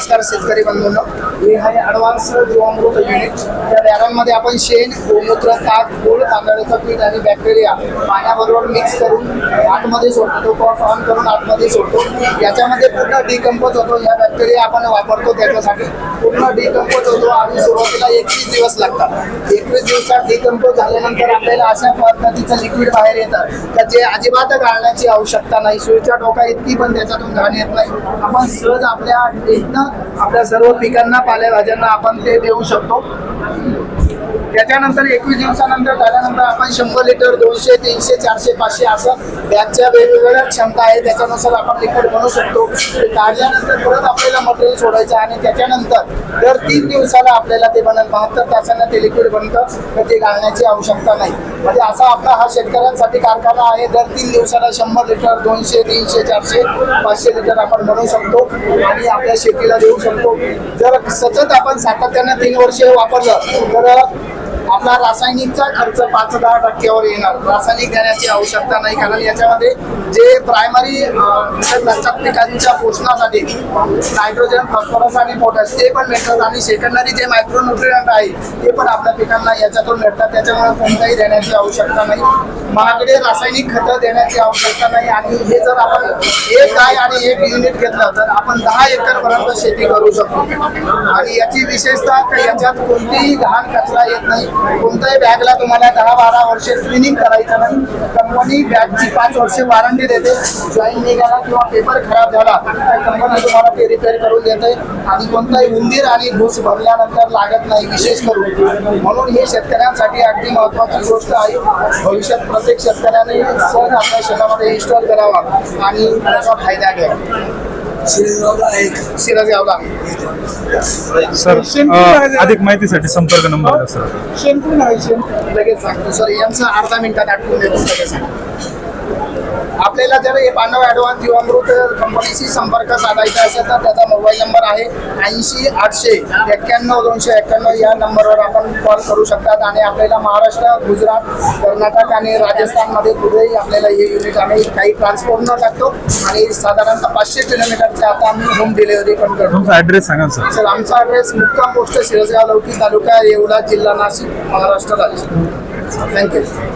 नमस्कार शेतकरी बंधूंनो हे आहे ॲडव्हान्स जीवामृत युनिट त्या बॅरलमध्ये आपण शेण गोमूत्र ताक गोड तांदळाचं पीठ आणि बॅक्टेरिया पाण्याबरोबर मिक्स करून आतमध्ये सोडतो तो ऑन करून आतमध्ये सोडतो. याच्यामध्ये पूर्ण डिकम्पोज होतो. या बॅक्टेरिया आपण वापरतो त्याच्यासाठी. पूर्ण डिकम्पोज होतो आणि सुरुवातीला एकवीस दिवस लागतात. एकवीस दिवसात डिकम्पोज झाल्यानंतर आपल्याला अशा पद्धतीचं लिक्विड बाहेर येतं. तर जे अजिबात गाळण्याची आवश्यकता नाही. सुईच्या टोका इतकी पण त्याच्यातून घाण येत नाही. आपण सहज आपल्या इथनं आपल्या सर्व पिकांना पालेभाज्यांना आपण ते देऊ शकतो. त्याच्यानंतर एकवीस दिवसानंतर झाल्यानंतर आपण शंभर लिटर दोनशे तीनशे चारशे पाचशे असं बॅगच्या वेगवेगळ्या क्षमता आहे. त्याच्यानुसार आपण लिक्विड बनवू शकतो. काढल्यानंतर परत आपल्याला मटेरियल सोडायचं आणि त्याच्यानंतर दर तीन दिवसाला आपल्याला ते बनल बहात्तर तासांना ते लिक्विड बनतं. तर ते घालण्याची आवश्यकता नाही. म्हणजे असा आपला हा शेतकऱ्यांसाठी कारखाना आहे. दर तीन दिवसाला शंभर लिटर दोनशे तीनशे चारशे पाचशे लिटर आपण बनवू शकतो आणि आपल्या शेतीला देऊ शकतो. जर सतत आपण सातत्यानं तीन वर्षे वापरलं तर आपला रासायनिकचा खर्च पाच दहा टक्क्यावर येणार. रासायनिक देण्याची आवश्यकता नाही कारण याच्यामध्ये जे प्रायमरी नसतात पिकांच्या पोषणासाठी नायट्रोजन फॉस्फरस आणि पोटॅश ते पण मिळतात. आणि सेकंडरी जे मायक्रोन्युट्रियंट आहे ते पण आपल्या पिकांना याच्यातून मिळतात. त्याच्यामुळे कोणताही देण्याची आवश्यकता नाही. महागडे रासायनिक खतं देण्याची आवश्यकता नाही. आणि हे जर आपण एक गाय आणि एक युनिट घेतलं तर आपण दहा एकरपर्यंत शेती करू शकतो. आणि याची विशेषता याच्यात कोणतीही घाण कचरा येत नाही. कोणत्याही बॅगला तुम्हाला दहा बारा वर्षे क्लिनिंग करायचं नाही. कंपनी बॅगची पाच वर्षे वॉरंटी देते. जॉईन निघाला किंवा पेपर खराब झाला तर कंपनी तुम्हाला ते रिपेअर करून देते. आणि कोणताही उंदीर आणि घुस भरल्यानंतर लागत नाही विशेष करून. म्हणून हे शेतकऱ्यांसाठी अगदी महत्वाची गोष्ट आहे. भविष्यात प्रत्येक शेतकऱ्याने सहज आपल्या शेतामध्ये इन्स्टॉल करावा आणि त्याचा फायदा घ्यावा. सर अ, अधिक माहितीसाठी संपर्क नंबर द्या सर. शेणपूर नाही शेणपूर लगेच सांगतो सर यांचं अर्धा मिनिटात आठवून देतो लगेच सांगतो. आपल्याला जर हे पांडव ॲडव्हान्स जीवामृत कंपनीशी संपर्क साधायचा असेल तर त्याचा मोबाईल नंबर आहे ऐंशी आठशे एक्क्याण्णव दोनशे एक्क्याण्णव या नंबरवर आपण कॉल करू शकतात आणि आपल्याला महाराष्ट्र गुजरात कर्नाटक आणि राजस्थानमध्ये कुठेही आपल्याला हे युनिट आम्ही काही ट्रान्सपोर्ट न टाकतो आणि साधारणतः पाचशे किलोमीटरच्या आता आम्ही होम डिलिव्हरी पण करतो. ॲड्रेस सांगा सर सर आमचा ॲड्रेस मुक्काम पोस्ट शिरसगाव लौकी तालुका येवला जिल्हा नाशिक महाराष्ट्र राज्य. थँक्यू